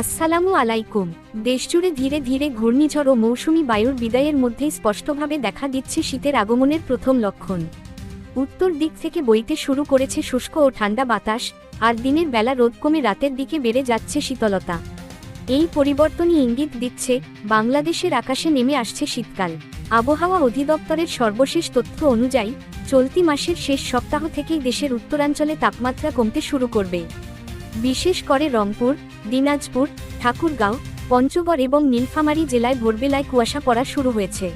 আসসালামু আলাইকুম। দেশজুড়ে ধীরে ধীরে ঘূর্ণিঝড় ও মৌসুমি বায়ুর বিদায়ের মধ্যেই স্পষ্টভাবে দেখা দিচ্ছে শীতের আগমনের প্রথম লক্ষণ। উত্তর দিক থেকে বইতে শুরু করেছে শুষ্ক ও ঠান্ডা বাতাস, আর দিনের বেলা রোদ কমে রাতের দিকে বেড়ে যাচ্ছে শীতলতা। এই পরিবর্তনই ইঙ্গিত দিচ্ছে, বাংলাদেশের আকাশে নেমে আসছে শীতকাল। আবহাওয়া অধিদপ্তরের সর্বশেষ তথ্য অনুযায়ী, চলতি মাসের শেষ সপ্তাহ থেকেই দেশের উত্তরাঞ্চলে তাপমাত্রা কমতে শুরু করবে। বিশেষ করে রংপুর, দিনাজপুর, ঠাকুরগাঁও, পঞ্চগড় এবং নীলফামারী জেলায় ভোরবেলায় কুয়াশা পড়া শুরু হয়েছে।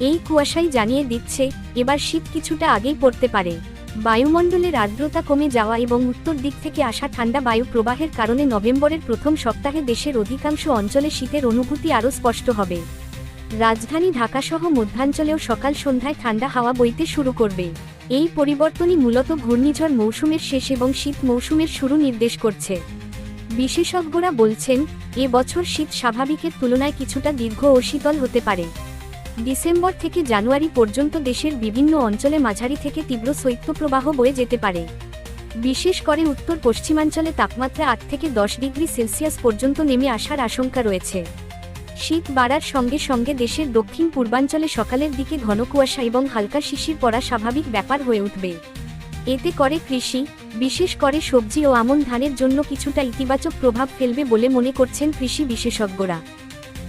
এই কুয়াশাই জানিয়ে দিচ্ছে, এবার শীত কিছুটা আগেই পড়তে পারে। বায়ুমণ্ডলের আর্দ্রতা কমে যাওয়া এবং উত্তর দিক থেকে আসা ঠান্ডা বায়ু প্রবাহের কারণে নভেম্বরের প্রথম সপ্তাহে দেশের অধিকাংশ অঞ্চলে শীতের অনুভূতি আরও স্পষ্ট হবে। রাজধানী ঢাকাসহ মধ্যাঞ্চলেও সকাল সন্ধ্যায় ঠান্ডা হাওয়া বইতে শুরু করবে। এই পরিবর্তনই মূলত ঘূর্ণিঝড় মৌসুমের শেষ এবং শীত মৌসুমের শুরু নির্দেশ করছে। বিশেষজ্ঞরা বলছেন, এ বছর শীত স্বাভাবিকের তুলনায় কিছুটা দীর্ঘ ও শীতল হতে পারে। ডিসেম্বর থেকে জানুয়ারি পর্যন্ত দেশের বিভিন্ন অঞ্চলে মাঝারি থেকে তীব্র শৈত্যপ্রবাহ বয়ে যেতে পারে। বিশেষ করে উত্তর পশ্চিমাঞ্চলে তাপমাত্রা আট থেকে দশ ডিগ্রি সেলসিয়াস পর্যন্ত নেমে আসার আশঙ্কা রয়েছে। শীত বাড়ার সঙ্গে সঙ্গে দেশের দক্ষিণ পূর্বাঞ্চলে সকালের দিকে ঘন কুয়াশা এবং হালকা শিশির পড়া স্বাভাবিক ব্যাপার হয়ে উঠবে। এতে করে কৃষি, বিশেষ করে সবজি ও আমন ধানের জন্য কিছুটা ইতিবাচক প্রভাব ফেলবে বলে মনে করছেন কৃষি বিশেষজ্ঞরা।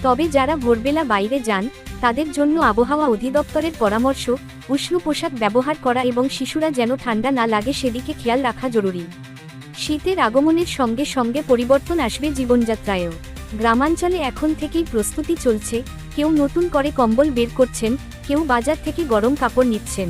তবে যারা ভোরবেলা বাইরে যান, তাদের জন্য আবহাওয়া অধিদপ্তরের পরামর্শ, উষ্ণ পোশাক ব্যবহার করা এবং শিশুরা যেন ঠান্ডা না লাগে সেদিকে খেয়াল রাখা জরুরি। শীতের আগমনের সঙ্গে সঙ্গে পরিবর্তন আসবে জীবনযাত্রায়ও। গ্রামাঞ্চলে এখন থেকেই প্রস্তুতি চলছে, কেউ নতুন করে কম্বল বের করছেন, কেউ বাজার থেকে গরম কাপড় নিচ্ছেন।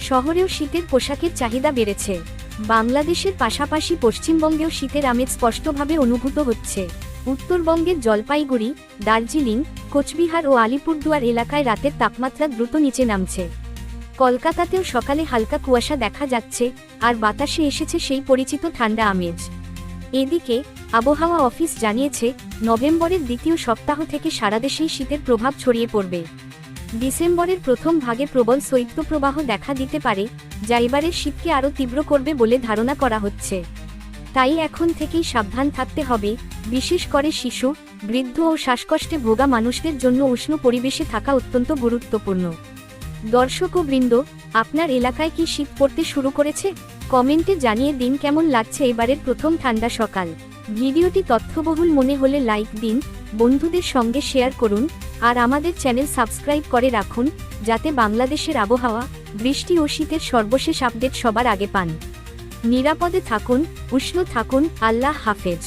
শহরেও শীতের পোশাকের চাহিদা বেড়েছে। বাংলাদেশের পাশাপাশি পশ্চিমবঙ্গেও শীতের আমেজ স্পষ্টভাবে অনুভূত হচ্ছে। উত্তরবঙ্গের জলপাইগুড়ি, দার্জিলিং, কোচবিহার ও আলিপুরদুয়ার এলাকায় রাতের তাপমাত্রা দ্রুত নিচে নামছে। কলকাতাতেও সকালে হালকা কুয়াশা দেখা যাচ্ছে, আর বাতাসে এসেছে সেই পরিচিত ঠান্ডা আমেজ। এদিকে, আবহাওয়া অফিস জানিয়েছে, নভেম্বরের দ্বিতীয় সপ্তাহ থেকে সারা দেশেই শীতের প্রভাব ছড়িয়ে পড়বে। ডিসেম্বরের প্রথম ভাগে প্রবল শৈত্যপ্রবাহ দেখা দিতে পারে, যা এবারের শীতকে আরও তীব্র করবে বলে ধারণা করা হচ্ছে। তাই এখন থেকেই সাবধান থাকতে হবে, বিশেষ করে শিশু, বৃদ্ধ ও শ্বাসকষ্টে ভোগা মানুষদের জন্য উষ্ণ পরিবেশে থাকা অত্যন্ত গুরুত্বপূর্ণ। দর্শক ও বৃন্দ, আপনার এলাকায় কি শীত পড়তে শুরু করেছে? কমেন্টে জানিয়ে দিন কেমন লাগছে এবারের প্রথম ঠান্ডা সকাল। ভিডিওটি তথ্যবহুল মনে হলে লাইক দিন, বন্ধুদের সঙ্গে শেয়ার করুন, আর আমাদের চ্যানেল সাবস্ক্রাইব করে রাখুন, যাতে বাংলাদেশের আবহাওয়া, বৃষ্টি ও শীতের সর্বশেষ আপডেট সবার আগে পান। নিরাপদে থাকুন, উষ্ণ থাকুন, আল্লাহ হাফেজ।